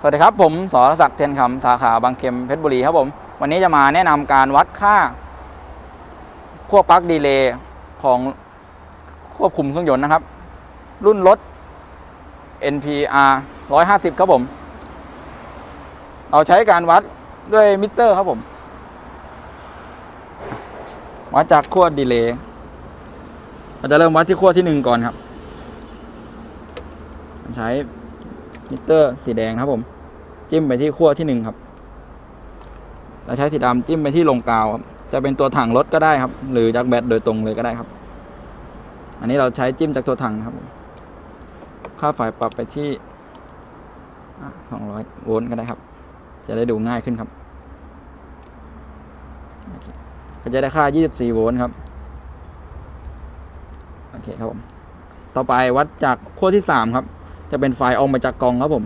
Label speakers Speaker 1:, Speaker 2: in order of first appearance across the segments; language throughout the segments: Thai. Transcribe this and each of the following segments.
Speaker 1: สวัสดีครับ ผมสรศักดิ์เทียนคำสาขาบางเข็มเพชรบุรีครับผม วันนี้จะมาแนะนำการวัดค่าขั้วปลั๊กดีเลย์ของควบคุมเครื่องยนต์นะครับ รุ่นรถ NPR 150 ครับผม เราใช้การวัดด้วยมิเตอร์ครับผม วัดจากขั้วดีเลย์เราจะเริ่มวัดที่ขั้วที่หนึ่งก่อนครับ ใช้ มิเตอร์สีแดงนะครับผม จิ้มไปที่ขั้วที่หนึ่งครับเราใช้สีดำจิ้มไปที่ลงกาวครับ จะเป็นตัวถังรถก็ได้ครับ หรือจากแบตโดยตรงเลยก็ได้ครับ อันนี้เราใช้จิ้มจากตัวถังนะครับค่าไฟปรับไปที่สองร้อยโวลต์ก็ได้ครับ จะได้ดูง่ายขึ้นครับ ก็จะได้ค่า 24 โวลต์ครับ โอเคครับผม ต่อไปวัดจากขั้วที่สามครับ จะเป็นไฟออกมาจากกล่องครับผม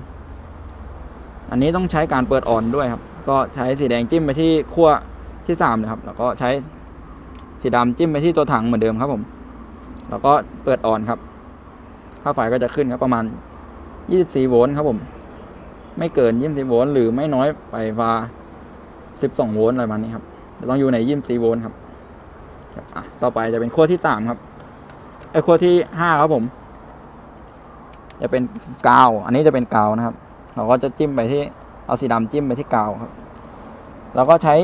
Speaker 1: อันนี้ต้องใช้การเปิดอ่อนด้วยครับ ก็ใช้สีแดงจิ้มไปที่ขั้วที่สามนะครับ แล้วก็ใช้สีดำจิ้มไปที่ตัวถังเหมือนเดิมครับผม แล้วก็เปิดอ่อนครับ ค่าไฟก็จะขึ้นครับประมาณ 24 โวลต์ครับผม ไม่เกิน 24 โวลต์หรือไม่น้อยไปฟ้า 12 โวลต์อะไรประมาณนี้ครับ จะต้องอยู่ใน 24 โวลต์ครับ อะ ต่อไปจะเป็นขั้วที่สามครับ ไอ้ขั้วที่ห้าครับผม จะเป็นกาว อันนี้จะเป็นกาวนะครับ เราก็จะจิ้มไปที่เอาสีดำจิ้มไปที่กาวครับเราก็ใช้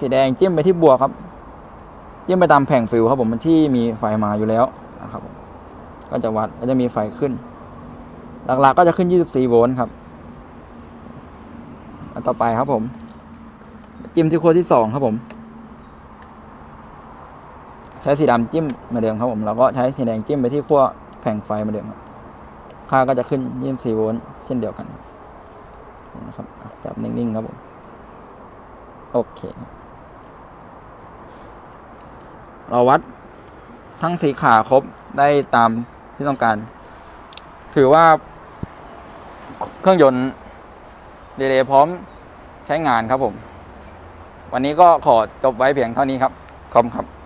Speaker 1: สีแดงจิ้มไปที่บวกครับ จิ้มไปตามแผงฟิวครับผมมันที่มีไฟมาอยู่แล้วนะครับก็จะวัดก็จะมีไฟขึ้น หลักๆก็จะขึ้น 24 โวลต์ครับต่อไปครับผม จิ้มที่ขั้วที่สองครับผม ใช้สีดำจิ้มเหมือนเดิมครับผม แล้วก็ใช้สีแดงจิ้มไปที่ขั้วแผงไฟเหมือนเดิมครับ ค่าก็จะขึ้น 24 โวลต์เช่นเดียวกันนะครับจับนิ่งๆครับผมโอเคเราวัดทั้งสีขาครบได้ตามที่ต้องการ ถือว่าเครื่องยนต์ดีเลย์พร้อมใช้งานครับผม วันนี้ก็ขอจบไว้เพียงเท่านี้ครับ ขอบคุณครับ